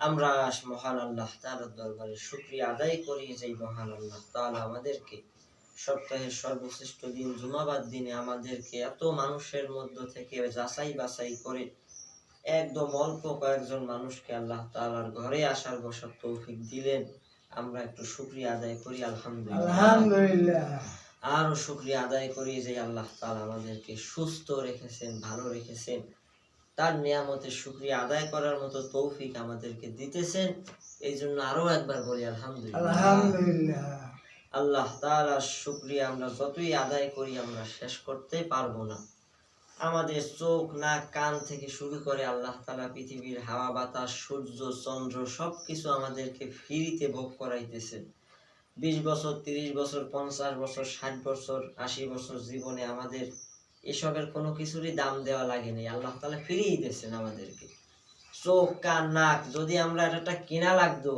আমরা মহান আল্লাহ তালার দরবারে শুক্রিয়া আদায় করি যে মহান আল্লাহ তালা আমাদেরকে সপ্তাহের সর্বশ্রেষ্ঠ দিন জুমাবাদ দিনে আমাদেরকে এত মানুষের মধ্য থেকে যাচাই বাছাই করে একদম অল্প কয়েকজন মানুষকে আল্লাহ তালার ঘরে আসার বসার তৌফিক দিলেন। আমরা একটু শুকরিয়া আদায় করি আলহামদুলিল্লাহ। আলহামদুলিল্লাহ। আরও শুক্রিয়া আদায় করি যে আল্লাহ তাআলা আমাদেরকে সুস্থ রেখেছেন ভালো রেখেছেন। তার নিয়ামতের শুক্রিয়া আদায় করার মতো তৌফিক আমাদেরকে দিতেছেন। এই জন্য আরও একবার বলি আলহামদুলিল্লাহ। আলহামদুলিল্লাহ। আল্লাহ তাআলার শুক্রিয়া আমরা যতই আদায় করি আমরা শেষ করতে পারব না। আমাদের চোখ, নাক, কান থেকে শুরু করে আল্লাহ তালা পৃথিবীর হাওয়া, বাতাস, সূর্য, চন্দ্র সবকিছু আমাদেরকে ফ্রিতে ভোগ করাইতেছেন বিশ বছর, তিরিশ বছর, পঞ্চাশ বছর, ষাট বছর, আশি বছর জীবনে আমাদের এসবের কোনো কিছুরই দাম দেওয়া লাগেনি আল্লাহ তালা ফিরিয়ে দিয়েছেন আমাদেরকে। চোখ, কান, নাক যদি আমরা একটা কেনা লাগতো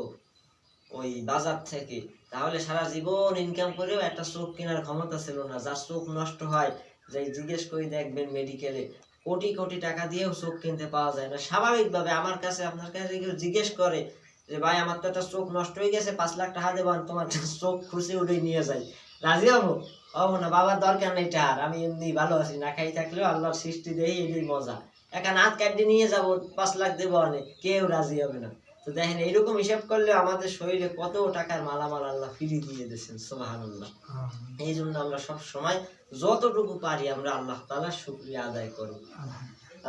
ওই বাজার থেকে, তাহলে সারা জীবন ইনকাম করেও একটা চোখ কেনার ক্ষমতা ছিল না। যার চোখ নষ্ট হয় যে জিজ্ঞেস করে, দেখবেন মেডিকেলে কোটি কোটি টাকা দিয়েও চোখ কিনতে পাওয়া যায় না। স্বাভাবিকভাবে আমার কাছে, আপনার কাছে কেউ জিজ্ঞেস করে যে, ভাই, আমার তো একটা চোখ নষ্ট হয়ে গেছে, পাঁচ লাখ টাকা দেবেন তোমার চোখ খুশি উঠে নিয়ে যাই। রাজি হব? হব না, বাবার দরকার নেই টার আমি এমনি ভালো আছি, না খাই থাকলেও আল্লাহর সৃষ্টি দেই এটাই মজা। একা নাত কাটি নিয়ে যাব, পাঁচ লাখ দেবো অনেক, কেউ রাজি হবে না। তো দেখেন এইরকম হিসাব করলে আমাদের শরীরে কত টাকার মালামাল আল্লাহ ফিরি দিয়ে দিয়েছেন সোহানুল্লাহ এই জন্য আমরা সব সময় যতটুকু পারি আমরা আল্লাহ তাআলার শুকরিয়া আদায় করব।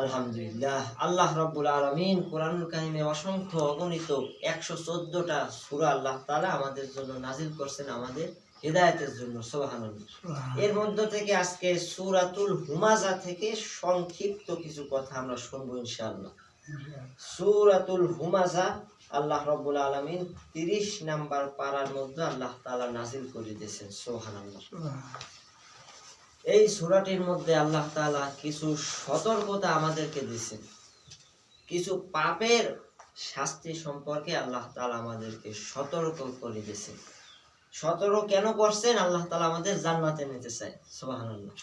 আলহামদুলিল্লাহ। আল্লাহ রাব্বুল আলামিন কোরআনুল কারিমে অসংখ্য অগণিত একশো চোদ্দটা সূরা আল্লাহ তালা আমাদের জন্য নাজিল করছেন আমাদের হেদায়েতের জন্য সুবহানাল্লাহ। এর মধ্য থেকে আজকে সুরাতুল হুমাজা থেকে সংক্ষিপ্ত কিছু কথা আমরা শুনব ইনশাআল্লাহ। সূরাতুল হুমাজা আল্লাহ রাব্বুল আলামিন 30 নাম্বার পারার মধ্যে আল্লাহ তাআলা নাজিল করে দিয়েছেন সুবহানাল্লাহ। এই সূরাটির মধ্যে আল্লাহ তাআলা কিছু সতর্কতা আমাদেরকে দিয়েছেন। কিছু পাপের শাস্তি সম্পর্কে আল্লাহ তাআলা আমাদেরকে সতর্ক করে দিয়েছেন। সতর্ক কেন করছেন? আল্লাহ তালা আমাদের জান্নাতে নিতে চায় সুবহানাল্লাহ।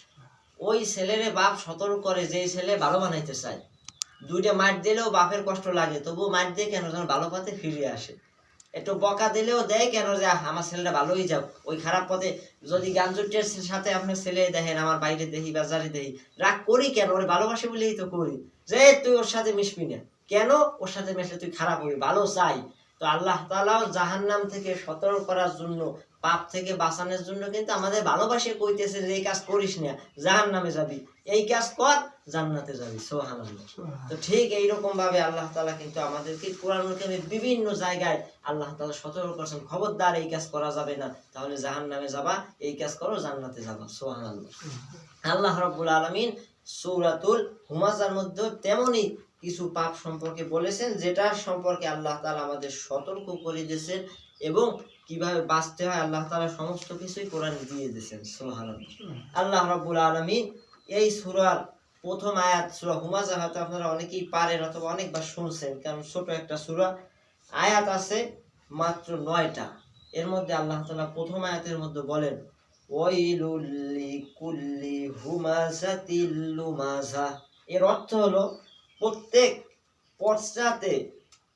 ওই ছেলেরে বাপ সতর্ক করে যেই ছেলে ভালো বানাইতে চায় দুইটা মার দিলেও বাপের কষ্ট লাগে, তবুও মার দিয়ে কেন যেন ভালো পথে ফিরে আসে। একটু বকা দিলেও দেয় কেন যে আমার ছেলেটা ভালোই যাও ওই খারাপ পথে যদি গাঞ্জুটের সাথে আপনার ছেলে দেখেন, আমার বাইরে দেখি বাজারে দেখি রাগ করি কেন? ওরে ভালোবাসি বলেই তো করি। যে, তুই ওর সাথে মিশবি না। কেন? ওর সাথে মিশলে তুই খারাপ হবি, ভালো চাই। তো আল্লাহ তালাও জাহান্নাম থেকে সতর্ক করার জন্য পাপ থেকে বাঁচানোর জন্য কিন্তু আমাদের ভালোবাসে কইতেছে যে এই কাজ করিস না জাহান নামে যাবি। এই কাজ কর জান্নাতে যাবি। সোহান তো ঠিক এইরকম ভাবে আল্লাহ তালা কিন্তু আমাদেরকে কোরআন বিভিন্ন জায়গায় আল্লাহ তালা সতর্ক করছেন খবরদার এই কাজ করা যাবে না। তাহলে জাহান নামে যাবা এই কাজ করো জান্নাতে যাবা। সোহান আল্লাহ আল্লাহ রব্বুল আলমিন সৌরাতুল হুমাজার মধ্যে তেমনই কিছু পাপ সম্পর্কে বলেছেন যেটার সম্পর্কে আল্লাহ তালা আমাদের সতর্ক করে দিয়েছেন। এবং কীভাবে বাঁচতে হয় আল্লাহ তালা সমস্ত কিছুই কোরআন দিয়ে দিয়েছেন সোহান আল্লাহ রব্বুল আলমিন এই সুরার প্রথম আয়াত সুরা হুমাজা হয়তো আপনারা অনেকেই পারেন অথবা অনেকবার শুনছেন কারণ ছোট একটা সুরা। আয়াত আছে মাত্র নয়টা। এর মধ্যে আল্লাহ তালা প্রথম আয়াতের মধ্যে বলেন হুমাজাতিল লুমাজা এর অর্থ হলো প্রত্যেক পশ্চাতে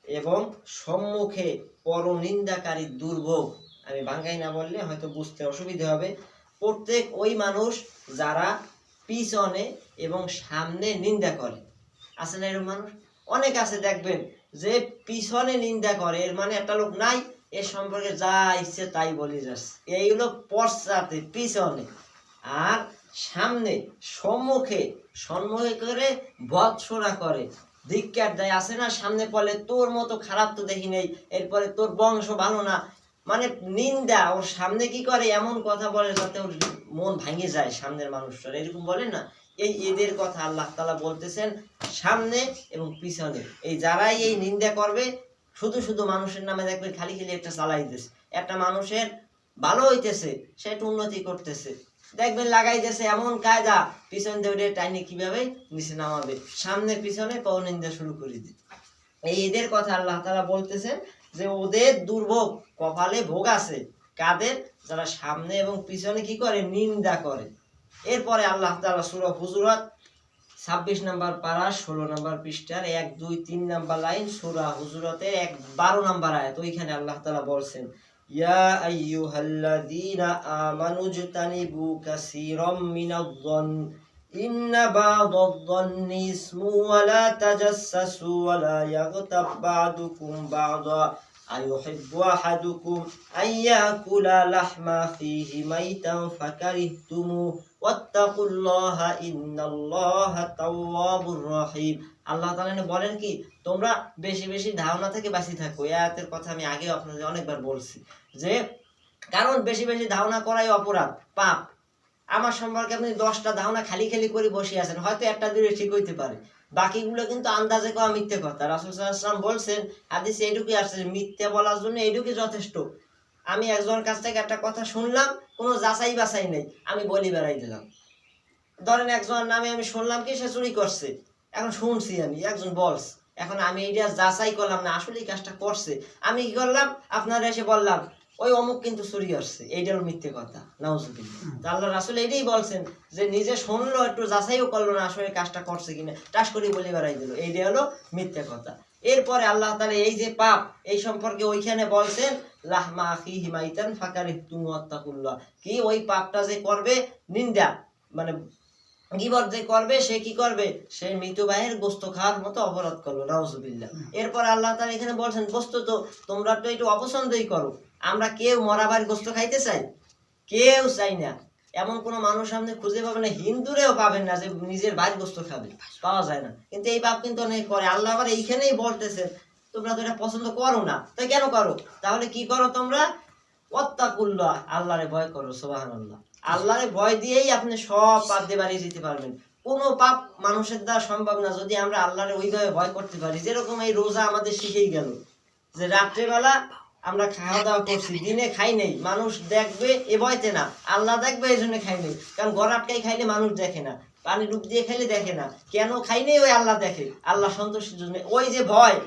এবং সম্মুখে পরনিন্দাকারী দুর্ভোগ। আমি বাঙ্গাই না বললে হয়তো বুঝতে অসুবিধা হবে। প্রত্যেক ওই মানুষ যারা পিছনে এবং সামনে নিন্দা করে। আছে না এরকম মানুষ? অনেক আছে, দেখবেন। যে পিছনে নিন্দা করে, এর মানে একটা লোক নাই এর সম্পর্কে যা ইচ্ছে তাই বলে যাচ্ছে। এইগুলো পশ্চাতে, পিছনে। আর সামনে, সম্মুখে সম্মুখে করে বৎসরা করে। ধিক্কার দেয় আছে না, সামনে পড়লে তোর মতো খারাপ তো দেখি নেই, এরপরে তোর বংশ ভালো না। মানে নিন্দা ওর সামনে কি করে? এমন কথা বলে যাতে ওর মন ভাঙে যায় সামনের মানুষটার। এরকম বলে না? এই এদের কথা আল্লাহ তালা বলতেছেন সামনে এবং পিছনে। এই যারাই এই নিন্দা করবে, শুধু শুধু মানুষের নামে দেখবেন খালি খালি একটা চালাইতেছে একটা মানুষের ভালো হইতেছে, সে উন্নতি করতেছে। দেখবেন লাগাইতেছে এমন কায়দা, পিছন দিয়ে টাইনে কীভাবে নিচে নামাবে? সামনে, পিছনে পাও নিন্দা শুরু করে দিতে এই এদের কথা আল্লাহ তালা বলতেছেন যে ওদের দুর্ভোগ কপালে ভোগ আছে। কাদের? যারা সামনে এবং পিছনে কি করে? নিন্দা করে। এরপরে আল্লাহ তালা সুরা হুজুরত ছাব্বিশ নাম্বার পারা, ষোলো নাম্বার পৃষ্ঠার এক, দুই, তিন নাম্বার লাইন সুরা হুজুরাতের এক, বারো নাম্বার আয়াত ওইখানে আল্লাহ তালা বলছেন يا أيها الذين آمنوا اجتنبوا كثيرا من الظن إن بعض الظن اسم ولا تجسسوا ولا يغتب بعضكم بعضا. أيحب أحدكم أن يأكل لحم فيه ميتا فكرهتموه. واتقوا الله إن الله تواب رحيم. আল্লাহ তাআলা বলেন কি, তোমরা বেশি বেশি ধারণা থেকে বাঁচি থাকো। আয়াতের কথা আমি আগেও আপনাদের অনেকবার বলছি যে, কারণ বেশি বেশি ধারণা করাই অপরাধ, পাপ। আমার সম্পর্কে আপনি দশটা ধারণা খালি খালি করে বসে আছেন, হয়তো একটা দূরে ঠিক হইতে পারে। বাকিগুলো কিন্তু আন্দাজে করা মিথ্যে কথা। রাসুল সাল্লাম বলছেন, হাদিসে এইটুকুই আসছে মিথ্যে বলার জন্য এইটুকুই যথেষ্ট। আমি একজনের কাছ থেকে একটা কথা শুনলাম, কোনো যাচাই বাছাই নেই, আমি বলি বেড়াই দিলাম। ধরেন একজনের নামে আমি শুনলাম কি, সে চুরি করছে। এখন শুনছি আমি একজন বলস এখন আমি এইটা যাচাই করলাম না আসলে এই কাজটা করছে। আমি কি করলাম? আপনারা এসে বললাম ওই অমুক কিন্তু চুরি করছে। এইটার মিথ্যে কথা নাউজুবিল্লাহ। তা আল্লাহ রাসুল এইটাই বলছেন যে নিজে শুনলো একটু যাচাইও করল না আসলে কাজটা করছে কিনা টাস করে বলে বেড়াই দিল। এইটা হলো মিথ্যে কথা। এরপরে আল্লাহ তাআলা এই যে পাপ এই সম্পর্কে ওইখানে বলছেন লাহমা আখিহি মাইতান ফাকারিহতুমু ওয়াত্তাকুল্লাহ। কি ওই পাপটা যে করবে? নিন্দা মানে গিবত যে করবে সে কি করবে? সে মৃত ভাইয়ের গোস্ত খাওয়ার মতো অপরাধ করল নাউজুবিল্লাহ। এরপর আল্লাহ তাআলা এখানে বলছেন গোস্ত তো তোমরা তো একটু অপছন্দই করো। আমরা কেউ মরা বাড়ির গোস্ত খাইতে চাই? কেউ চাই না। এমন কোনো মানুষ আপনি খুঁজে পাবেন না হিন্দুরেও পাবেন না যে নিজের বাড়ির গোস্ত খাবে। পাওয়া যায় না। কিন্তু এই পাপ কিন্তু অনেক করে। আল্লাহ আবার এইখানেই বলতেছেন তোমরা তো এটা পছন্দ করো না। তাই কেন করো? তাহলে কি করো তোমরা? অত্তাকুল্লাহ আল্লাহরে ভয় করো সোবাহান আল্লাহ আল্লাহরে ভয় দিয়েই আপনি সব পাপ দিয়ে বাড়িয়ে দিতে পারবেন। কোনো পাপ মানুষের দ্বারা সম্ভব না যদি আমরা আল্লাহরে ওইভাবে ভয় করতে পারি। যেরকম এই রোজা আমাদের শিখেই গেল। যে রাত্রেবেলা আমরা খাওয়া দাওয়া করছি, দিনে খাই নেই, মানুষ দেখবে এ ভয়তে না, আল্লাহ দেখবে এই জন্য খাই নেই। কারণ ঘর আটকাই খাইলে মানুষ দেখে না, পানি ডুব দিয়ে খাইলে দেখে না। কেন খাই নেই ওই আল্লাহ দেখে? আল্লাহ সন্তুষ্টির জন্য। ওই যে ভয়,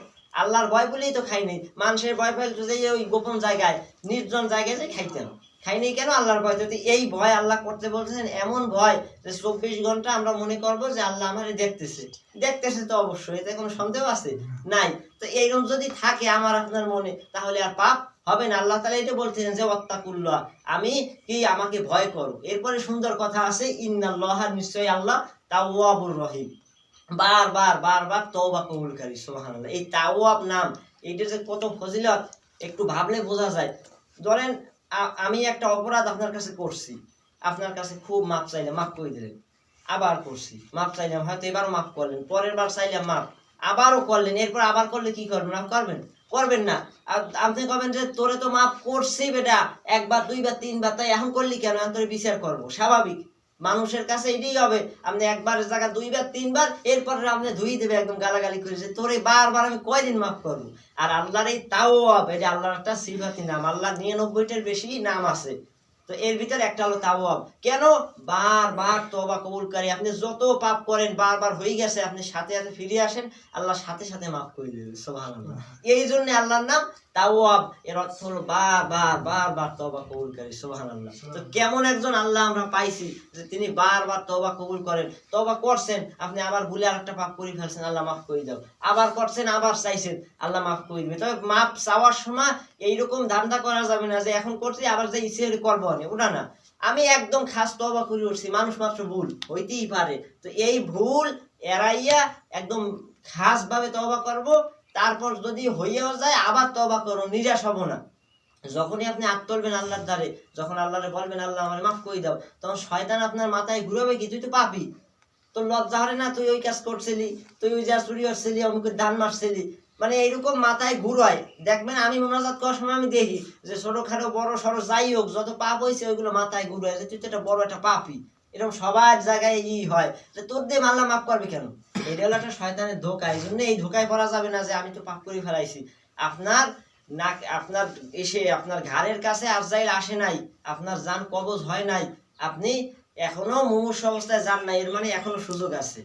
আল্লাহর ভয় বলেই তো খাই নেই। মানুষের ভয় পেলে তো যে ওই গোপন জায়গায়, নির্জন জায়গায় যে খাইতেন খাই নেই কেন? আল্লাহর ভয়। যদি এই ভয় আল্লাহ করতে বলতেছেন, এমন ভয় যে চব্বিশ ঘণ্টা আমরা মনে করব যে আল্লাহ আমারে দেখতেছে। দেখতেছে তো অবশ্যই, এতে কোনো সন্দেহ আছে? নাই। তো এইরকম যদি থাকে আমার আপনার মনে, তাহলে আর পাপ হবে না। আল্লাহ তালা এটা বলতেছেন যে অত্তাকুল্লাহ আমি কি আমাকে ভয় করো? এরপরে সুন্দর কথা আছে, ইন্নাল্লাহ নিশ্চয়ই আল্লাহ তাওয়াবুর রহিম। বারবার বারবার তওবা কবুলকারী সুবহানাল্লাহ। এই তাওয়াব নাম, এইটা যে কত ফজিলত, একটু ভাবলে বোঝা যায়। ধরেন আমি একটা অপরাধ আপনার কাছে করছি। আপনার কাছে খুব মাপ চাইলে মাপ করে দিলেন। আবার করছি। মাপ চাইলাম, হয়তো এবারও মাপ করলেন, পরের বার চাইলাম মাপ। আবারও করলেন, এরপর আবার করলে কি করবেন? আপনি করবেন? করবেন না। আপনি কবেন যে, তোরে তো মাপ করছি বেটা, একবার, দুইবার, তিনবার, তাই এখন করলি কেন? এখন তোর বিচার করব। স্বাভাবিক। মানুষের কাছে এটাই হবে, আপনি একবার জায়গা দুইবার, তিনবার, এরপরে আপনি ধুই দেবে একদম গালাগালি করে যে তোরে বারবার আমি কয়দিন মাফ করব? আর আল্লাহর এই তাও হবে আল্লাহর একটা সিফাতি নাম আল্লাহ নিরানব্বইটার বেশি নাম আছে। তো এর ভিতরে একটা হলো তাওয়াব। কেন? বারবার তওবা কবুলকারী আপনি যত পাপ করেন, বারবার হয়ে গেছে, আপনি সাথে সাথে ফিরে আসেন। আল্লাহ সাথে সাথে মাফ করে দেবে সুবহানাল্লাহ। এই জন্য আল্লাহর নাম তাওয়াব। এর অর্থ হলো বারবার বারবার তওবা কবুলকারী সুবহানাল্লাহ। তো কেমন একজন আল্লাহ আমরা পাইছি যে তিনি বারবার তওবা কবুল করেন, তওবা করছেন, আপনি আবার ভুলে আরেকটা পাপ করে ফেলছেন, আল্লাহ মাফ করে দাও। আবার করছেন, আবার চাইছেন, আল্লাহ মাফ করে দিবে তবে মাপ চাওয়ার সময় এইরকম ধান্দা করা যাবে না যে এখন করছি, আবার যে ইচ্ছে করব। না ওটা না, আমি একদম খাস তবা করে উঠছি, মানুষ মাত্র ভুল, হইতেই পারে। তো এই ভুল এড়াইয়া একদম খাস ভাবে তবা করব, তারপর যদি হইয়াও যায়, আবার তবা করো নিরাশ হব না। যখনই আপনি হাত তুলবেন আল্লাহর দ্বারে, যখন আল্লাহরে বলবেন, আল্লাহ আমার মাফ করে দাও তখন শয়তান আপনার মাথায় ঘুরাবে কি? তুই তো পাবি তোর লজ্জা হরে না, তুই ওই কাজ করছিলি, তুই ওই যা চুরি করছিলি, অমুকের দান মারছিলি মানে এইরকম মাথায় ঘুরোয়। দেখবেন আমি মোনাজাত করার সময় আমি দেখি যে ছোটখাটো, বড়, সড়ো যাই হোক, যত পাপ হয়েছে ওইগুলো মাথায় ঘুরায় যে তুই তো একটা বড় একটা পাপি। এরকম সবার জায়গায় ই হয়। যে তোর দিয়ে মাল্লা মাফ করবে কেন? এটা হলো একটা শয়তানের ধোকা। এই জন্য এই ধোকায় পড়া যাবে না যে আমি তো পাপ করে ফেলাইছি। আপনার না আপনার এসে, আপনার ঘাড়ের কাছে আফজাইল আসে নাই। আপনার যান কবজ হয় নাই। আপনি এখনও মুমূর্ষ অবস্থায় যান নাই। এর মানে এখনও সুযোগ আছে।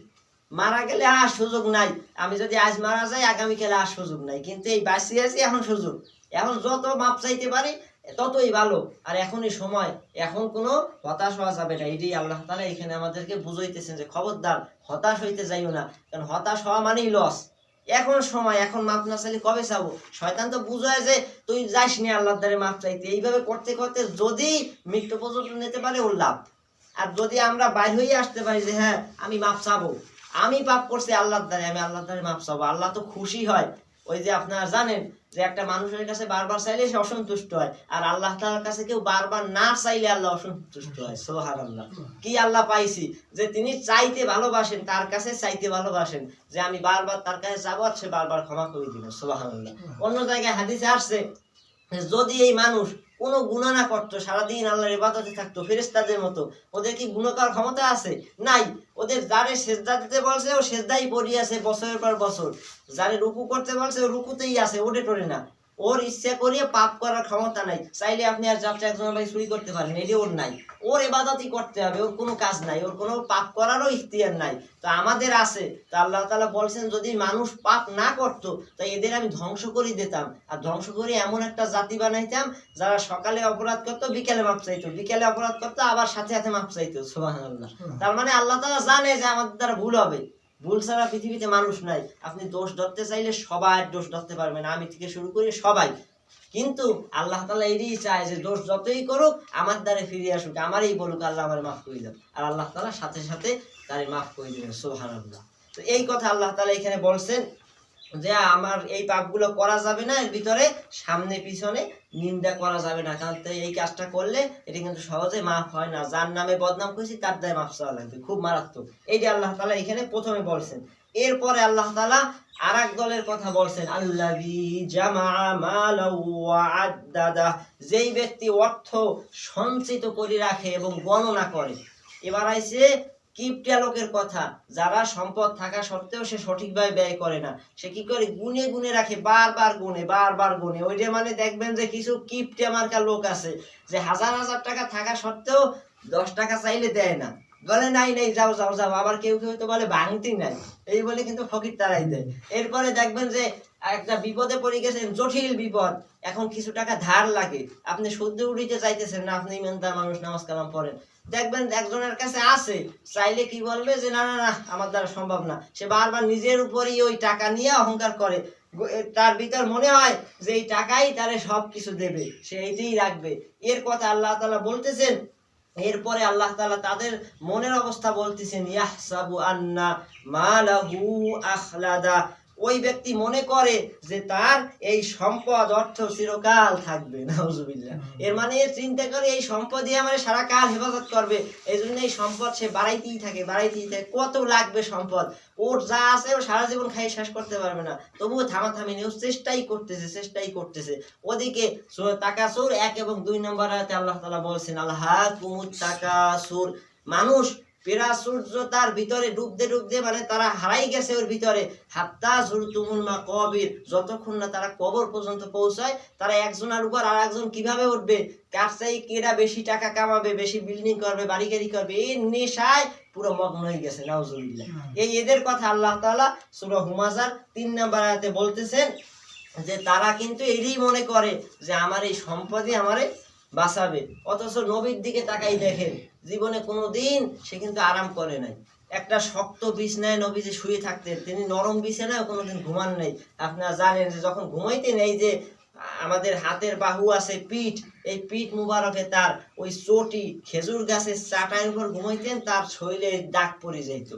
মারা গেলে আর সুযোগ নাই। আমি যদি আজ মারা যাই আগামীকালে আর সুযোগ নাই। কিন্তু এই বাঁচিয়ে আছি, এখন সুযোগ। এখন যত মাপ চাইতে পারি, ততই ভালো। আর এখনই সময়। এখন কোনো হতাশ হওয়া যাবে না। এটাই আল্লাহ তালা এখানে আমাদেরকে বুঝাইতেছেন যে, খবরদার, হতাশ হইতে যাইও না। কারণ হতাশ হওয়া মানেই লস এখন সময়, এখন মাপ না চাইলে কবে চাবো? শয়তান তো বুঝায় যে, তুই যাস নি আল্লাহ দ্বারে মাপ চাইতে। এইভাবে করতে করতে যদি মৃত্যু পর্যন্ত নিতে পারে, ওর লাভ। আর যদি আমরা বাইর হয়ে আসতে পারি যে হ্যাঁ আমি মাপ চাবো। আমি পাপ করছি আল্লাহর দ্বারে আমি আল্লাহর দ্বারে মাপ চাবো। আল্লাহ তো খুশি হয়। ওই যে আপনারা জানেন যে একটা মানুষের কাছে বারবার চাইলে সে অসন্তুষ্ট হয় আর আল্লাহ তাআলার কাছে কেউ বারবার না চাইলে আল্লাহ অসন্তুষ্ট হয় সোহার আল্লাহ কি আল্লাহ পাইছি? যে তিনি চাইতে ভালোবাসেন তার কাছে চাইতে ভালোবাসেন যে আমি বারবার তার কাছে যাব আর সে বারবার ক্ষমা করে দিবেন সোহান আল্লাহ অন্য জায়গায় হাদিসে আসছে যদি এই মানুষ কোনো গুণা না করতো, সারাদিন আল্লাহর ইবাদতে থাকতো ফেরেস্তাদের মতো। ওদের কি গুণ করার ক্ষমতা আছে? নাই। ওদের যারে সেজদা দিতে বলছে, ও সেজদাই পড়িয়াছে বছরের পর বছর। যারে রুকু করতে বলছে, ও রুকুতেই আছে ওটে টোরে না। ওর ইচ্ছা করিয়ে পাপ করার ক্ষমতা নাই। চাইলে আপনি আর যাত্রা একজন ভাই চুরি করতে পারেন এটি ওর নাই। ওর এবাদতই করতে হবে ওর কোনো কাজ নাই ওর কোনো পাপ করারও ইখতিয়ার নাই। তো আমাদের আছে তো আল্লাহ তাআলা বলছেন যদি মানুষ পাপ না করতো তো এদের আমি ধ্বংস করে দিতাম। আর ধ্বংস করে এমন একটা জাতি বানাইতাম যারা সকালে অপরাধ করতো বিকেলে মাপ চাইতো। বিকেলে অপরাধ করতো আবার সাথে সাথে মাপ চাইতো সুবহানাল্লাহ। তার মানে আল্লাহ তালা জানে যে আমাদের দ্বারা ভুল হবে। ভুল ছাড়া পৃথিবীতে মানুষ নাই। আপনি দোষ ধরতে চাইলে সবাই দোষ ধরতে পারবেন আমি থেকে শুরু করি সবাই। কিন্তু আল্লাহ তালা এটাই চায় যে দোষ যতই করুক, আমার দ্বারে ফিরে আসুক। আমারই বলুক, আল্লাহ আমার মাফ করে দেন। আর আল্লাহ তালা সাথে সাথে তারে মাফ করে দেবেন সোহান তো এই কথা আল্লাহ তালা এখানে বলছেন যে আমার এই পাপগুলো করা যাবে না, এর ভিতরে সামনে পিছনে নিন্দা করা যাবে না। কারণ এই কাজটা করলে এটা কিন্তু সহজে মাফ হয় না। যার নামে বদনাম করেছি, তার দায় মাফ চাওয়া লাগবে। খুব মারাত্মক। এইটা আল্লাহ তালা এখানে প্রথমে বলছেন। এরপরে আল্লাহ তালা আর এক দলের কথা বলছেন। আল্লাহি যেই ব্যক্তি অর্থ সঞ্চিত করে রাখে এবং গণনা করে, এবার আইছে কিপটিয়া লোকের কথা। যারা সম্পদ থাকা সত্ত্বেও সে সঠিকভাবে ব্যয় করে না। সে কি করে? গুনে গুনে রাখে, বারবার গুনে বারবার গুনে। ওইটা মানে দেখবেন যে কিছু কিপটিয়া মার্কা লোক আছে, যে হাজার হাজার টাকা থাকা সত্ত্বেও দশ টাকা চাইলে দেয় না। বলে, নাই নাই, যাও যাও যাও। আবার কেউ কেউ তো বলে, ভাঙতি নাই। এই বলে কিন্তু ফকির তারাই দেয়। এরপরে দেখবেন যে একটা বিপদে পড়ে গেছেন, জটিল বিপদ। এখন কিছু টাকা ধার লাগে। আপনি সহ্য উঠিতে চাইতেছেন না, আপনি ইমানদার মানুষ নামাজ কালাম পড়েন। দেখবেন একজনের কাছে আছে, চাইলে কি বলবে যে, না না না, আমার দ্বারা সম্ভব না। সে বারবার নিজের উপরেই ওই টাকা নিয়ে অহংকার করে। তার ভিতর মনে হয় যে, এই টাকাই তারে সব কিছু দেবে, সে এইটাই রাখবে। এর কথা আল্লাহ তালা বলতেছেন। এরপরে আল্লাহ তালা তাদের মনের অবস্থা বলতেছেন, ইয়াহসাবু আন্না মালাহু আখলাদা। ওই ব্যক্তি মনে করে যে তার এই সম্পদ অর্থ চিরকাল থাকবে নাউজুবিল্লাহ। এর মানে চিন্তা করে এই সম্পদই আমার সারা কাল হেফাজত করবে। এই জন্য এই সম্পদ সে বাড়াইতেই থাকে বাড়াইতেই থাকে। কত লাগবে সম্পদ? ওর যা আছে ও সারা জীবন খাই শেষ করতে পারবে না। তবুও থামাথামি নেই। ও চেষ্টাই করতেছে চেষ্টাই করতেছে। ওদিকে সূরা তাকাসুর এক এবং দুই নম্বর আয়াতে আল্লাহ তালা বলছেন আল্লাহ কুমুত তাকাসুর মানুষ পেরা সূর্য তার ভিতরে ডুবতে ডুবতে মানে তারা হারাই গেছে ওর ভিতরে। হাত্তা জুরতুমুল মা কবির যতক্ষণ না তারা কবর পর্যন্ত পৌঁছায় তারা একজনের উপর আর একজন কীভাবে উঠবে? কার চাই কেরা বেশি টাকা কামাবে বেশি বিল্ডিং করবে বাড়ি গাড়ি করবে? এই নেশায় পুরো মগ্ন হয়ে গেছে নাউজুবিল্লাহ। এই এদের কথা আল্লাহ তাআলা সূরা হুমাজার তিন নম্বর আয়াতে বলতেছেন যে তারা কিন্তু এরই মনে করে যে আমার এই সম্পদই আমারে বাঁচাবে। অথচ নবীর দিকে তাকাই দেখেন। জীবনে কোনো দিন সে কিন্তু আরাম করে নাই। একটা শক্ত বিছনায় নবীজি শুয়ে থাকতেন, তিনি নরম বিছানায় কোনোদিন ঘুমান নাই। আপনারা জানেন যে যখন ঘুমাইতেন, এই যে আমাদের হাতের বাহু আছে পিঠ, এই পিঠ মুবারকে তার ওই চটি খেজুর গাছের চাটার উপর ঘুমাইতেন, তার শরীরে দাগ পড়ে যাইত।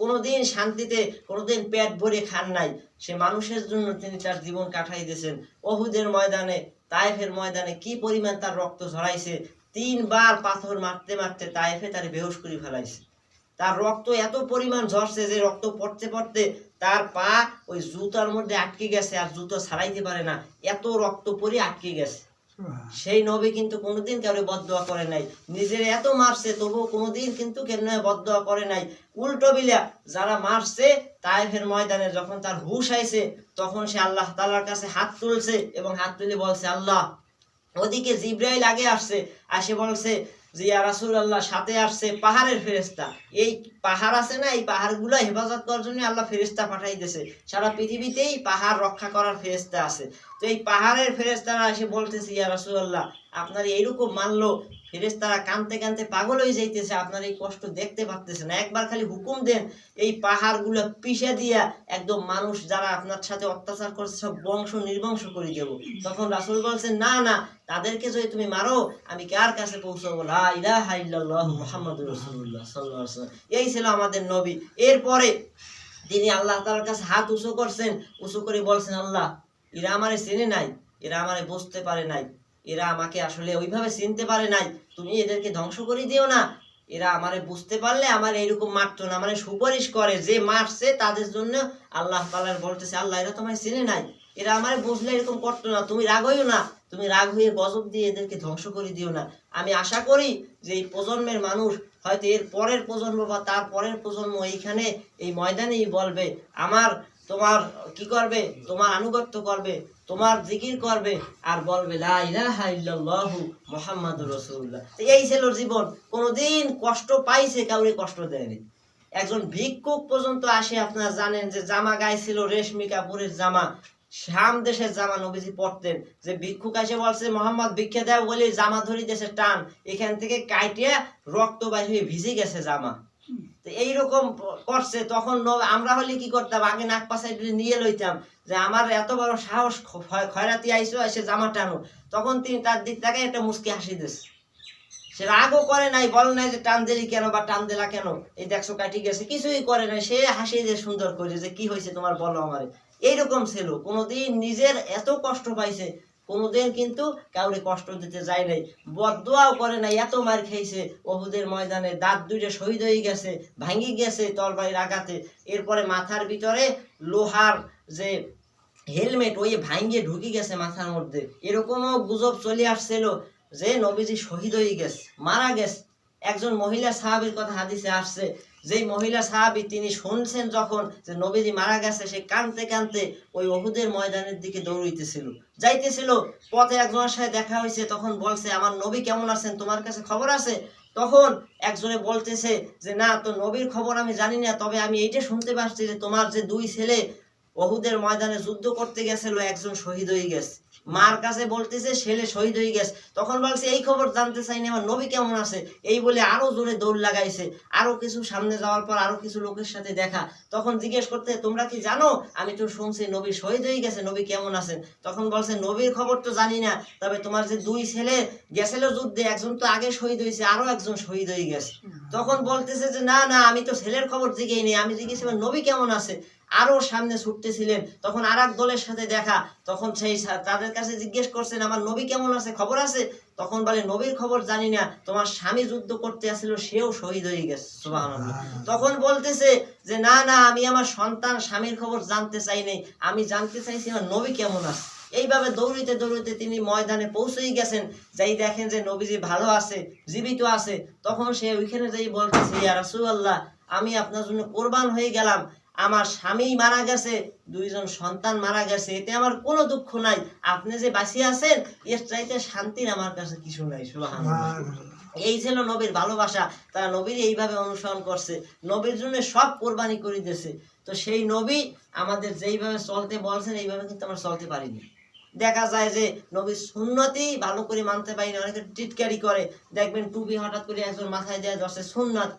কোনোদিন শান্তিতে, কোনোদিন পেট ভরে খান নাই। সে মানুষের জন্য তিনি তার জীবন কাটাই দিয়েছেন অহুদের ময়দানে তাইফের ময়দানে কি পরিমাণ তার রক্ত ঝরাইছে তিনবার পাথর মারতে মারতে তাইফে তার বেহুশ করে ফেলাইছে। তার রক্ত এত পরিমাণ ঝরছে যে রক্ত পড়তে পড়তে তার পা ওই জুতার মধ্যে আটকে গেছে আর জুতো ছাড়াইতে পারে না। এত রক্ত পরে আটকে গেছে। সেই নবী কিন্তু কোনোদিন কাউরে বদদোয়া করে নাই। নিজের এত মারছে তবুও কোনোদিন কিন্তু কেন বদদোয়া করে নাই। উল্টো বিলা যারা মারছে তাইফের ময়দানে যখন তার হুশ আইছে তখন সে আল্লাহ তাআলার কাছে হাত তুলছে এবং হাত তুলে বলছে আল্লাহ ওদিকে জিব্রাইল আগে আসছে, আসে বলছে যে রাসুল আল্লাহ সাথে আসছে পাহাড়ের ফেরেশতা। এই পাহাড় আছে না, এই পাহাড়গুলো হেফাজত করার জন্য আল্লাহ ফেরেস্তা পাঠাইতেছে। সারা পৃথিবীতেই পাহাড় রক্ষা করার ফেরেস্তা আছে। তো এই পাহাড়ের ফেরেস্তারা এসে বলতেছে, ইয়া রাসূলুল্লাহ, আপনার এইরকম মানলো ফেরেশতারা কানতে কানতে পাগল হয়ে যাইতেছে, আপনার এই কষ্ট দেখতে পারতেছে না। একবার খালি হুকুম দেন, এই পাহাড়গুলো পিষে দিয়া একদম মানুষ যারা আপনার সাথে অত্যাচার করছে, সব বংশ নির্বংশ করে দেবো। তখন রাসূল বলছেন, না না, তাদেরকে যদি তুমি মারো, আমি কার কাছে পৌঁছাবো? রাসূলুল্লাহ সাল্লাল্লাহু এই ছিল আমাদের নবী। এরপরে তিনি আল্লাহ তাআলার কাছে হাত উঁচু করছেন। উঁচু করে বলছেন, আল্লাহ, এরা আমারে চেনে নাই, এরা আমারে বুঝতে পারে নাই। এরা আমাকে আসলে ওইভাবে চিনতে পারে নাই। তুমি এদেরকে ধ্বংস করে দিও না। এরা আমারে বুঝতে পারলে আমার এইরকম মারতো না। মানে সুপারিশ করে যে মারছে তাদের জন্য আল্লাহ তাআলার বলতেছে, আল্লাহ, এরা তোমায় চিনে নাই। এরা আমারে বুঝলে এরকম করতো না। তুমি রাগ হইও না। তুমি রাগ হয়ে গজব দিয়ে এদেরকে ধ্বংস করে দিও না। আমি আশা করি যে এই প্রজন্মের মানুষ হয়তো এর পরের প্রজন্ম বা তার পরের প্রজন্ম এইখানে এই ময়দানেই বলবে, আমার তোমার কি করবে? তোমার আনুগত্য করবে? তোমার জিকির করবে আর বলবে এই ছিল জীবন। কোনোদিন কষ্ট পাইছে, কাউরে কষ্ট দেয়নি। একজন ভিক্ষুক পর্যন্ত আসে, আপনারা জানেন যে জামা গায়ে ছিল রেশমি কাপড়ের জামা। শাম দেশের জামা নবীজি পড়তেন যে ভিক্ষুক এসে বলছে, মোহাম্মদ, ভিক্ষা দেয় বলে জামা ধরি দেশে টান। এখান থেকে কাইটিয়া রক্ত বাইর ভিজে গেছে জামা। এইরকম করছে, তখন আমরা হলে কি করতাম? আগে নাক পাশায় নিয়ে লইতাম। যে আমার এত বড় সাহস খয়রাতি আইসো এসে জামা টানো। তখন তিনি তার দিক থেকে একটা মুসকি হাসি দিচ্ছে সে রাগও করে নাই, বল নাই যে টান দিলি কেন বা টান দিলা কেন? এই দেখছ কাটি গেছে, কিছুই করে নাই। সে হাসি দিয়ে সুন্দর করে যে, কি হয়েছে তোমার? বলো আমারে। এইরকম ছিল। কোনোদিন নিজের এত কষ্ট পাইছে কোনোদিন কিন্তু কাউরে কষ্ট দিতে যায় নাই। বদদোয়াও করে নাই, এত মার খেয়েছে ওহুদের ময়দানে দাঁত দুইটা শহীদ হয়ে গেছে, ভাঙি গেছে তরবারির আঘাতে। এরপরে মাথার ভিতরে লোহার যে হেলমেট, ওই ভাঙ্গে ঢুকে গেছে মাথার মধ্যে। এরকমও গুজব চলে আসছিল যে নবীজি শহীদ হয়ে গেছে, মারা গেছে। একজন মহিলা সাহাবীর কথা হাদিসে আসছে যেই মহিলা সাহাবি তিনি শুনছেন যখন যে নবীজি মারা গেছে, সে কানতে কানতে ওই অহুদের ময়দানের দিকে দৌড়াইতেছিল যাইতেছিল, পথে একজনের সাথে দেখা হয়েছে তখন বলছে, আমার নবী কেমন আছেন? তোমার কাছে খবর আছে? তখন একজনে বলতেছে যে, না তো নবীর খবর আমি জানি না, তবে আমি এইটা শুনতে পারছি যে তোমার যে দুই ছেলে ওহুদের ময়দানে যুদ্ধ করতে গেছিল, একজন শহীদ হয়ে গেছে। মার কাছে বলতেছে, ছেলে শহীদ হয়ে গেছে। তখন বলছে, এই খবর জানতে চাইনি, আমার নবী কেমন আছে? এই বলে আরও জোরে দৌড় লাগাইছে। আরও কিছু সামনে যাওয়ার পর আরও কিছু লোকের সাথে দেখা। তখন জিজ্ঞেস করতে, তোমরা কি জানো? আমি তো শুনছি নবী শহীদ হয়ে গেছে, নবী কেমন আছেন? তখন বলছে, নবীর খবর তো জানি না, তবে তোমার যে দুই ছেলে গেছিল যুদ্ধে, একজন তো আগে শহীদ হয়েছে, আরও একজন শহীদ হয়ে গেছে। তখন বলতেছে যে, না না, আমি তো ছেলের খবর জিগেই নেই আমি জিজ্ঞেস নবী কেমন আছে? আরও সামনে ছুটতেছিলেন। তখন আর এক দলের সাথে দেখা তখন সেই তাদের কাছে জিজ্ঞেস করছেন আমার নবী কেমন আছে? খবর আছে? তখন বলে নবীর খবর জানি না তোমার স্বামী যুদ্ধ করতে আসছিল সেও শহীদ হয়ে গেছে। তখন বলতেছে যে না না আমি আমার সন্তান স্বামীর খবর জানতে চাই নাই। আমি জানতে চাইছি আমার নবী কেমন আছে? এইভাবে দৌড়িতে দৌড়িতে তিনি ময়দানে পৌঁছেই গেছেন। যাই দেখেন যে নবীজি ভালো আছে জীবিত আছে। তখন সে ওইখানে যাই বলতেছে ইয়া রাসূলুল্লাহ আমি আপনার জন্য কোরবান হয়ে গেলাম। আমার স্বামী মারা গেছে দুইজন সন্তান মারা গেছে এতে আমার কোনো দুঃখ নাই। আপনি যে বাঁচিয়ে আছেন এর চাইতে শান্তির আমার কাছে কিছু নাই এই ছিল নবীর ভালোবাসা তারা নবীর এইভাবে অনুসরণ করছে নবীর জন্য সব কোরবানি করে দিয়েছে। তো সেই নবী আমাদের যেইভাবে চলতে বলছেন এইভাবে কিন্তু আমরা চলতে পারিনি। দেখা যায় যে নবীর সুন্নতি ভালো করে মানতে পারি না অনেকে টিটকারি করে। দেখবেন টুপি হঠাৎ করে একজন মাথায় দেওয়া ধরছে সুন্নত।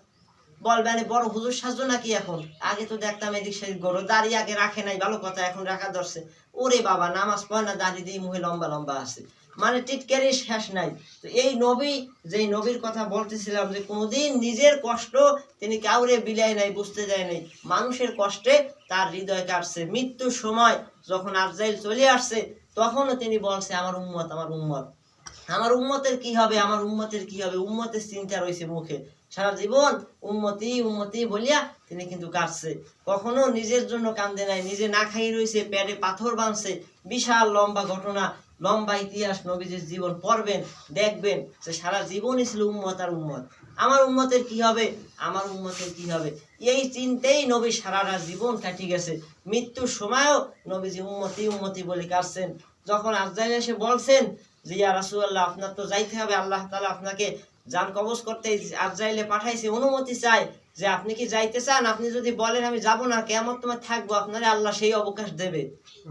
বলবেন "এ বড় হুজুর সাজো নাকি এখন? আগে তো দেখতাম এদিক সেদিক গরু, দাড়ি আগে রাখে নাই, ভালো কথা, এখন রাখা ধরছে। ওরে বাবা, নামাজ পড়ে না দাঁড়িয়ে দিয়ে মুখে লম্বা লম্বা আছে। মানে টিটকারি শেষ নাই। তো এই নবী, যেই নবীর কথা বলতেছিলাম যে কোনোদিন নিজের কষ্ট তিনি কাউরে বিলাই নাই, বুঝতে যায় নাই। মানুষের কষ্টে তার হৃদয় কাটছে। মৃত্যুর সময় যখন আরজাইল চলে আসছে, তখনও তিনি বলছে, আমার উম্মত আমার উম্মত। আমার উম্মতের কি হবে? আমার উম্মতের কি হবে? উম্মতের চিন্তা রয়েছে মুখে। সারা জীবন উন্মতি উন্মতি বলিয়া তিনি কিন্তু কাটছে কখনো নিজের জন্য কান্দে নাই, নিজে না খাই রয়েছে, পেটে পাথর বাঁধছে। বিশাল লম্বা ঘটনা, লম্বা ইতিহাস নবীজির জীবন পড়বেন, দেখবেন যে সারা জীবনই ছিল উম্মত আর উম্মত। আমার উম্মতের কি হবে? আমার উম্মতের কি হবে? এই চিন্তেই নবী সারাটা জীবন কাটি গেছে। মৃত্যুর সময়ও নবীজি উম্মতি উম্মতি বলে কাটছেন যখন আফজাইল এসে বলছেন যে, ইয়া রাসূলুল্লাহ, আপনার তো যাইতে হবে, আল্লাহ তাআলা আপনাকে যান কবজ করতে আফজাইলে পাঠাইছে। অনুমতি চাই যে, আপনি কি যাইতে চান? আপনি যদি বলেন, আমি যাব না কেমন তোমার থাকব, আপনারে আল্লাহ সেই অবকাশ দেবে।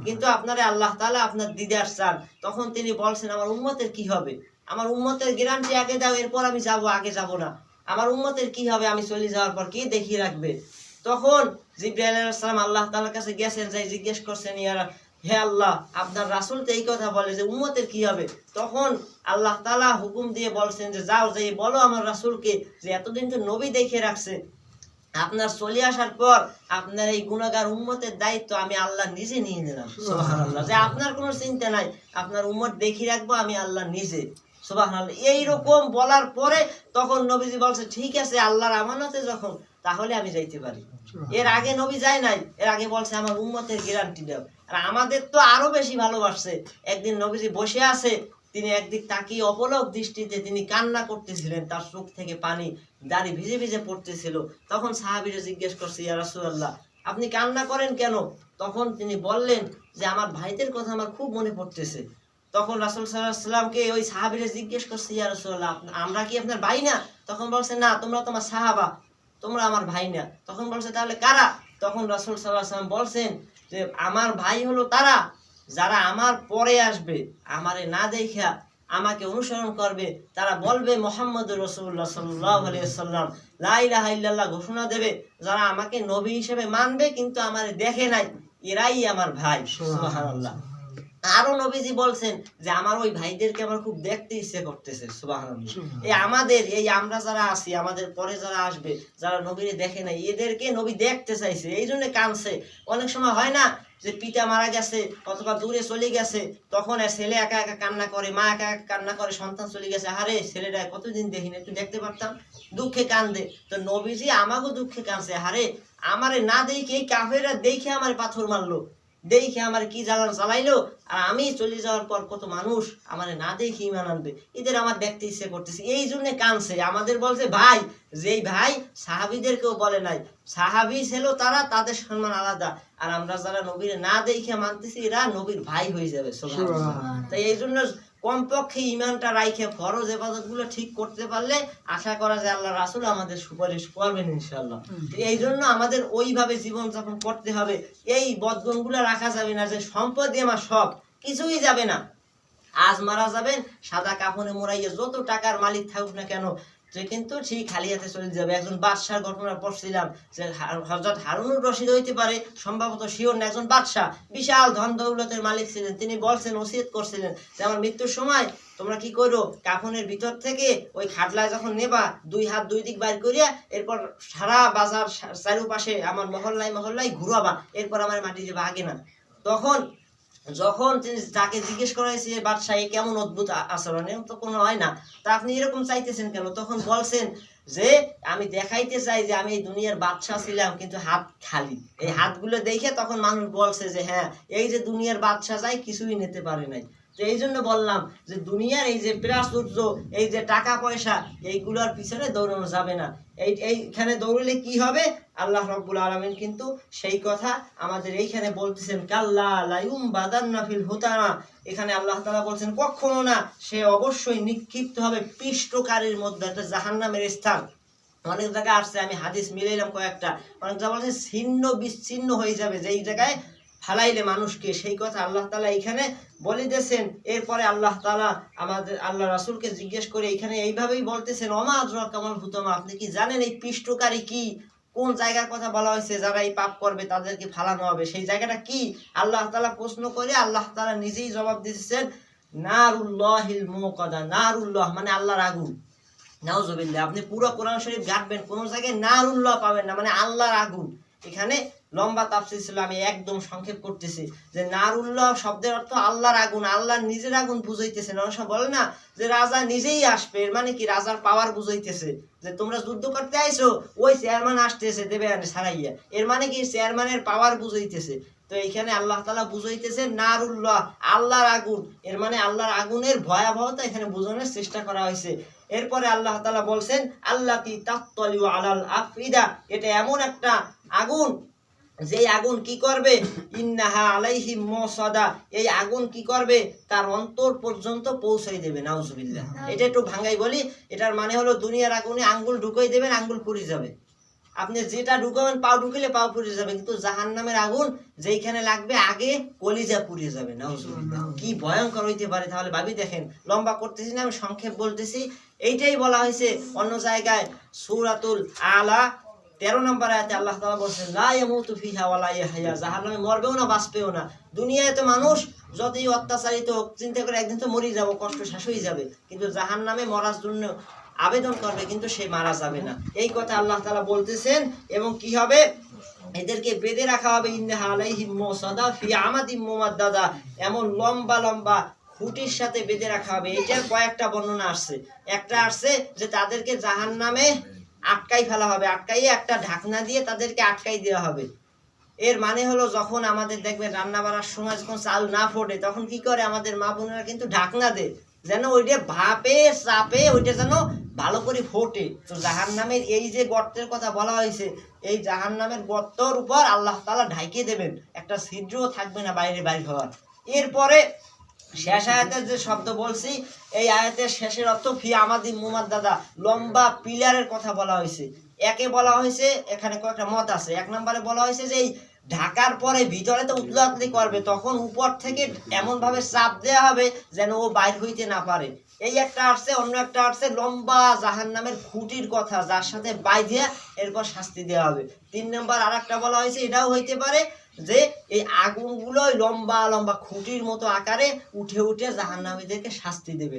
কিন্তু আপনারে আল্লাহ তাআলা আপনার দিদার চান। তখন তিনি বলছেন, আমার উম্মতের কি হবে? আমার উম্মতের গ্যারান্টি আগে দাও, এরপর আমি যাব, আগে যাব না। আমার উম্মতের কি হবে? আমি চলে যাওয়ার পর কি দেখিয়ে রাখবে? তখন আলাইহিস সালাম আল্লাহ তাআলার কাছে গেছেন, যাই জিজ্ঞেস করছেন ইয়ারা হে আল্লাহ, আপনার রাসূল তো এই কথা বলে যে উম্মতের কি হবে? তখন আল্লাহ তাআলা হুকুম দিয়ে বলছেন যে, যাও যাই বলো আমার রাসূলকে যে এতদিন তো নবী দেখে রাখছে। আপনার চলে আসার পর আপনার এই গুণাগার উম্মতের দায়িত্ব আমি আল্লাহ নিজে নিয়ে নিলাম। যে আপনার কোনো চিন্তা নাই, আপনার উম্মত দেখিয়ে রাখব আমি আল্লাহ নিজে। সুবহানাল্লাহ। এইরকম বলার পরে তখন নবীজি বলছে, ঠিক আছে, আল্লাহর আমানতে যখন তাহলে আমি যাইতে পারি। এর আগে নবী যায় নাই এর আগে বলছে আমার উম্মতের গ্যারান্টি দাও। আর আমাদের তো আরও বেশি ভালোবাসছে। একদিন নবীজি বসে আছে তিনি একদিক তাকিয়ে অপলক দৃষ্টিতে তিনি কান্না করতেছিলেন তার চোখ থেকে পানি দাড়ি ভিজে ভিজে পড়তেছিল। তখন সাহাবীরা জিজ্ঞেস করছে ইয়া রাসূলুল্লাহ আপনি কান্না করেন কেন? তখন তিনি বললেন যে আমার ভাইদের কথা আমার খুব মনে পড়তেছে। তখন রাসূল সাল্লামকে ওই সাহাবীরা জিজ্ঞেস করছে ইয়া রাসূলুল্লাহ আমরা কি আপনার ভাই না? তখন বলছে না তোমরা তোমার সাহাবা। তোমরা আমার ভাই না। তখন বলছে তাহলে কারা? তখন রাসূল সাল্লাল্লাহু সাল্লাম বলছেন যে আমার ভাই হলো তারা যারা আমার পরে আসবে আমারে না দেখা আমাকে অনুসরণ করবে তারা বলবে মোহাম্মদ রসুল্লাহ সাল্লাহ সাল্লাম লাইলাহা ইল্লাল্লাহ ঘোষণা দেবে যারা আমাকে নবী হিসেবে মানবে কিন্তু আমার দেখে নাই এরাই আমার ভাই। সুবহানাল্লাহ। আরও নবীজি বলছেন যে আমার ওই ভাইদেরকে আমার খুব দেখতে ইচ্ছে করতেছে এই আমাদের এই আমরা যারা আছি আমাদের পরে যারা আসবে যারা নবীরে দেখে নাই এদেরকে নবী দেখতে চাইছে এই জন্য কানছে অনেক সময় হয় না যে পিতা মারা গেছে অথবা দূরে চলে গেছে তখন আর ছেলে একা একা কান্না করে মা একা একা কান্না করে সন্তান চলে গেছে আরে ছেলেটা কতদিন দেখিনি একটু দেখতে পারতাম? দুঃখে কান্দে। তো নবীজি আমাকেও দুঃখে কানছে আরে আমারে না দেখে এই কাফেরা দেখে আমার পাথর মারলো। দেখে আমার কি জ্বালান চালাইলো? আর আমি চলে যাওয়ার পর কত মানুষ আমার না দেখে ইমান আনবে। এদের আমার দেখতে ইচ্ছে করতেছে। এই জন্য কানছে আমাদের বলছে ভাই যেই ভাই সাহাবিদেরকেও বলে নাই। সাহাবি ছিল তারা তাদের সম্মান আলাদা। আর আমরা যারা নবীর না দেখে মানতেছি এরা নবীর ভাই হয়ে যাবে। তাই এই জন্য কমপক্ষে ইমানটা রাইখে ফরজ হেফাজতগুলো ঠিক করতে পারলে আশা করা যায় আল্লাহ রাসুল আমাদের সুপারিশ করবেন ইনশাল্লাহ এই জন্য আমাদের ওইভাবে জীবনযাপন করতে হবে। এই বদগুনগুলো রাখা যাবে না যে সম্পদ আমার সব কিছুই যাবে না। আজ মারা যাবেন সাদা কাফনে মোড়াইয়ে যত টাকার মালিক থাকুক না কেন সে কিন্তু সেই খালি হাতে চলে যাবে। একজন বাদশার ঘটনা পড়ছিলাম যে হা- হযরত হারুনুর রশিদ হইতে পারে, সম্ভবত শিওর না একজন বাদশাহ। বিশাল ধন দৌলতের মালিক ছিলেন, তিনি বলছেন, ওসিয়ত করছিলেন যে আমার মৃত্যুর সময় তোমরা কি করো? কাফনের ভিতর থেকে ওই খাটলায় যখন নেবা, দুই হাত দুই দিক বাইর করিয়া এরপর সারা বাজার চারুপাশে আমার মহল্লায় মহল্লায় ঘুরাবা, এরপর আমার মাটি যাবা আগে না। তখন যখন তাকে জিজ্ঞেস করা হয়েছে বাদশাহী কেমন অদ্ভুত আচরণে? তো কোনো হয় না। তা আপনি এরকম চাইতেছেন কেন? তখন বলছেন যে, আমি দেখাইতে চাই যে, আমি এই দুনিয়ার বাদশাহ ছিলাম, কিন্তু হাত খালি। এই হাতগুলো দেখে তখন মানুষ বলছে যে হ্যাঁ এই যে দুনিয়ার বাদশাহ যাই কিছুই নিতে পারে নাই। তো এই জন্য বললাম যে দুনিয়ার এই যে প্রাচুর্য, এই যে টাকা পয়সা, এইগুলোর পিছনে দৌড়ানো যাবে না। এই, এইখানে দৌড়লে কি হবে? আল্লাহ রব্বুল আলমিন কিন্তু সেই কথা আমাদের এইখানে বলতেছেন, কাল্লা লাইউম বাদান্না ফিল হুতানা এখানে আল্লাহ তালা বলছেন, কখনো না, সে অবশ্যই নিক্ষিপ্ত হবে পিষ্টকারীর মধ্যে একটা জাহান্নামের স্থান। অনেক জায়গায় আসছে, আমি হাদিস মিলাইলাম কয়েকটা। অনেক জায়গায় বলছে, ছিন্ন, বিচ্ছিন্ন হয়ে যাবে। যেই জায়গায় ফালাইলে মানুষকে, সেই কথা আল্লাহ তালা এখানে বলে দিয়েছেন। এরপরে আল্লাহ তালা আমাদের, আল্লাহ রাসূলকে জিজ্ঞেস করে এখানে এইভাবেই বলতেছেন অমাদ কামাল হুতমা আপনি কি জানেন এই পিষ্টকারী কি? কোন জায়গার কথা বলা হয়েছে? যারা এই পাপ করবে তাদেরকে ফালানো হবে। সেই জায়গাটা কি? আল্লাহ তালা প্রশ্ন করে আল্লাহ তালা নিজেই জবাব দিতেছেন নারুল্লাহিল মুকাদা নারুল্লাহ মানে আল্লাহর আগুন। নাউজুবিল্লাহ, আপনি পুরো কোরআন শরীফ ঘাটবেন কোন জায়গায় নারুল্লাহ পাবেন না মানে আল্লাহর আগুন। এখানে লম্বা তাফসির ছিল, আমি একদম সংক্ষেপ করতেছি। যে নারুল্লাহ শব্দের অর্থ আল্লাহর আগুন, আল্লাহর নিজের আগুন বুঝাইতেছে। সময় বলে না, যে রাজা নিজেই আসবে, এর মানে কি? রাজার পাওয়ার বুঝাইতেছে। যে তোমরা যুদ্ধ করতে আইছো, ওই চেয়ারম্যান আসতেছে দেবে সারাইয়া এর মানে কি? চেয়ারম্যানের পাওয়ার বুঝাইতেছে। তো এইখানে আল্লাহ তালা বুঝাইতেছে, নারুল্লাহ, আল্লাহর আগুন। এর মানে আল্লাহর আগুনের ভয়াবহতা এখানে বোঝানোর চেষ্টা করা হয়েছে। এরপরে আল্লাহ তালা বলছেন, আল্লাহ তি তাত্তলিউ আলাল আফিদা এটা এমন একটা আগুন যেই আগুন কি করবে? ইন্নাহা আলাইহি মসাদা। এই আগুন কি করবে? তার অন্তর পর্যন্ত পৌঁছাই দেবে নাউজুবিল্লাহ। এটা একটু ভাঙ্গাই বলি এটার মানে হলো দুনিয়ার আগুনে আঙ্গুল ঢুকাই দেবেন আঙ্গুল পুড়ে যাবে। আপনি যেটা ঢুকাবেন পাও ঢুকিলে পাও পুড়ে যাবে কিন্তু জাহান নামের আগুন যেইখানে লাগবে আগে কলিজা পুড়িয়ে যাবে নাউজুবিল্লাহ। কি ভয়ঙ্কর হইতে পারে তাহলে ভাবি দেখেন লম্বা করতেছি না আমি সংক্ষেপ বলতেছি। এইটাই বলা হয়েছে অন্য জায়গায় সূরাতুল আলা তেরো নম্বর আয়াতে আল্লাহ তাআলা বলছেন, লা ইয়ামুতু ফিহা ওয়া লা ইয়াহইয়া জাহান্নামে মরবেও না, বাঁচবেও না। দুনিয়ায় তো মানুষ যতই অত্যাচারিত চিন্তা করে একদিন তো মরে যাব, কষ্ট শেষ হয়ে যাবে। কিন্তু জাহান্নামে মরার জন্য আবেদন করবে, কিন্তু সে মারা যাবে না। এই কথা আল্লাহ তাআলা বলতেছেন, এবং কি হবে? এদেরকে বেঁধে রাখা হবে ইন্নাহা আলাইহিম মুসাদা ফি আমাদিম মুমাদ্দাদা এমন লম্বা লম্বা খুঁটির সাথে বেঁধে রাখা হবে। এটার কয়েকটা বর্ণনা আসছে। একটা আসছে যে তাদেরকে জাহান্নামে আটকাই ফেলা হবে, আটকাইয়ে একটা ঢাকনা দিয়ে তাদেরকে আটকাই দেওয়া হবে। এর মানে হলো যখন আমাদের দেখবেন রান্না বাড়ার সময় যখন চাল না ফোটে, তখন কি করে আমাদের মা বোনেরা কিন্তু ঢাকনা দেয়, যেন ওইটা ভাপে, চাপে ওইটা যেন ভালো করে ফোটে। তো জাহান নামের এই যে গর্তের কথা বলা হয়েছে, এই জাহান নামের গর্তর উপর আল্লাহ তালা ঢাইকে দেবেন, একটা ছিদ্রও থাকবে না বাইরে বাইর হওয়ার। এরপরে শেষ আয়াতের যে শব্দ বলছি, এই আয়াতের শেষের অর্থ ফি আমাদি মুমাদ দাদা, লম্বা পিলারের কথা বলা হয়েছে। একে বলা হয়েছে, এখানে কয়েকটা মত আছে। এক নম্বরে বলা হয়েছে যে এই ঢাকার পরে ভিতরে তো উতলাতলি করবে, তখন উপর থেকে এমন ভাবে চাপ দেওয়া হবে যেন ও বাইর হইতে না পারে। এই একটা আসছে, অন্য একটা আসছে, লম্বা জাহান নামের খুঁটির কথা, যার সাথে বাইধিয়া এরপর শাস্তি দেওয়া হবে। তিন নম্বর আর একটা বলা হয়েছে, এটাও হইতে পারে যে এই আগুনগুলো লম্বা লম্বা খুঁটির মতো আকারে উঠে উঠে জাহান্নামীদেরকে শাস্তি দেবে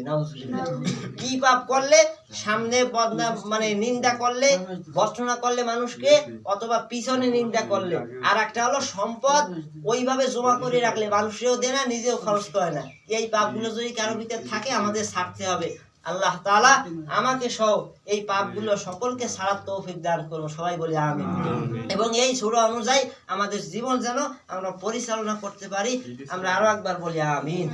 কি পাপ করলে? সামনে বদনাম মানে নিন্দা করলে বর্ষনা করলে মানুষকে অথবা পিছনে নিন্দা করলে। আর একটা হলো সম্পদ ওইভাবে জমা করে রাখলে মানুষেও দেয় না নিজেও খরচ করে না। এই পাপগুলো যদি কারও ভিতরে থাকে আমাদের ছাড়তে হবে। আল্লাহ তাআলা আমাকে সহ এই পাপগুলো সকলকে ছাড়ার তৌফিক দান করুন। সবাই বলি আমিন। এবং এই সূরা অনুযায়ী আমাদের জীবন যেন আমরা পরিচালনা করতে পারি। আমরা আরও একবার বলি আমিন।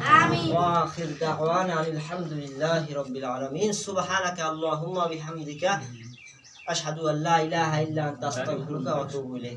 ওয়া আখির দাওয়ানা আলহামদুলিল্লাহি রাব্বিল আলামিন। সুবহানাকা আল্লাহুম্মা বিহামদিকা। আশহাদু আল্লা ইলাহা ইল্লা আনতা। আস্তাগফিরুকা ওয়া আতুবু ইলাইক।